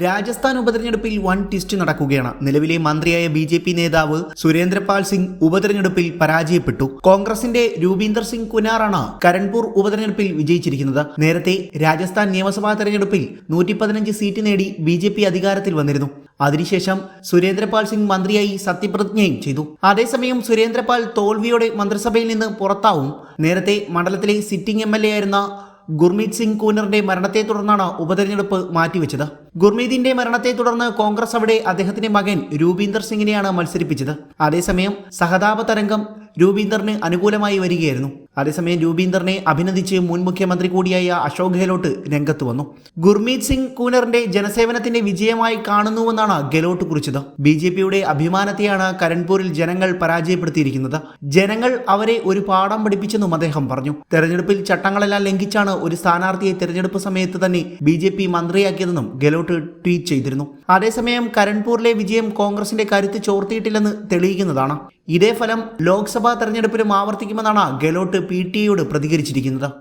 രാജസ്ഥാൻ ഉപതെരഞ്ഞെടുപ്പിൽ one twist നടക്കുകയാണ്. നിലവിലെ മന്ത്രിയായ ബി ജെ പി നേതാവ് സുരേന്ദ്രപാൽ സിംഗ് ഉപതെരഞ്ഞെടുപ്പിൽ പരാജയപ്പെട്ടു. കോൺഗ്രസിന്റെ രൂപീന്ദർ സിംഗ് കുനാറാണ് കരൺപൂർ ഉപതെരഞ്ഞെടുപ്പിൽ വിജയിച്ചിരിക്കുന്നത്. നേരത്തെ രാജസ്ഥാൻ നിയമസഭാ തെരഞ്ഞെടുപ്പിൽ നൂറ്റി പതിനഞ്ച് സീറ്റ് നേടി ബി ജെ പി അധികാരത്തിൽ വന്നിരുന്നു. അതിനുശേഷം സുരേന്ദ്രപാൽ സിംഗ് മന്ത്രിയായി സത്യപ്രതിജ്ഞയും ചെയ്തു. അതേസമയം സുരേന്ദ്രപാൽ തോൽവിയോടെ മന്ത്രിസഭയിൽ നിന്ന് പുറത്താവും. നേരത്തെ മണ്ഡലത്തിലെ സിറ്റിംഗ് എം എൽ എ ആയിരുന്ന ഗുർമീത് സിംഗ് കൂനറിന്റെ മരണത്തെ തുടർന്നാണ് ഉപതെരഞ്ഞെടുപ്പ് മാറ്റിവെച്ചത്. ഗുർമീതിന്റെ മരണത്തെ തുടർന്ന് കോൺഗ്രസ് അവിടെ അദ്ദേഹത്തിന്റെ മകൻ രൂപീന്ദർ സിംഗിനെയാണ് മത്സരിപ്പിച്ചത്. അതേസമയം സഹതാപ തരംഗം രൂപീന്ദറിന് അനുകൂലമായി വരികയായിരുന്നു. അതേസമയം രൂപീന്ദറിനെ അഭിനന്ദിച്ച് മുൻ മുഖ്യമന്ത്രി കൂടിയായ അശോക് ഗെഹ്ലോട്ട് രംഗത്ത് വന്നു. ഗുർമീത് സിംഗ് കൂനറിന്റെ ജനസേവനത്തിന്റെ വിജയമായി കാണുന്നുവെന്നാണ് ഗെഹ്ലോട്ട് കുറിച്ചത്. ബി ജെ പിയുടെ അഭിമാനത്തെയാണ് കരൺപൂരിൽ ജനങ്ങൾ പരാജയപ്പെടുത്തിയിരിക്കുന്നത്. ജനങ്ങൾ അവരെ ഒരു പാഠം പഠിപ്പിച്ചെന്നും അദ്ദേഹം പറഞ്ഞു. തെരഞ്ഞെടുപ്പിൽ ചട്ടങ്ങളെല്ലാം ലംഘിച്ചാണ് ഒരു സ്ഥാനാർത്ഥിയെ തെരഞ്ഞെടുപ്പ് സമയത്ത് തന്നെ ബി ജെ പി മന്ത്രിയാക്കിയതെന്നും ഗെഹ്ലോട്ട് ട്വീറ്റ് ചെയ്തിരുന്നു. അതേസമയം കരൺപൂരിലെ വിജയം കോൺഗ്രസിന്റെ കരുത്ത് ചോർത്തിയിട്ടില്ലെന്ന് തെളിയിക്കുന്നതാണ്. ഇതേ ഫലം ലോക്സഭാ തെരഞ്ഞെടുപ്പിലും ആവർത്തിക്കുമെന്നാണ് ഗെഹ്ലോട്ട് പി ടി പ്രതികരിച്ചിരിക്കുന്നത്?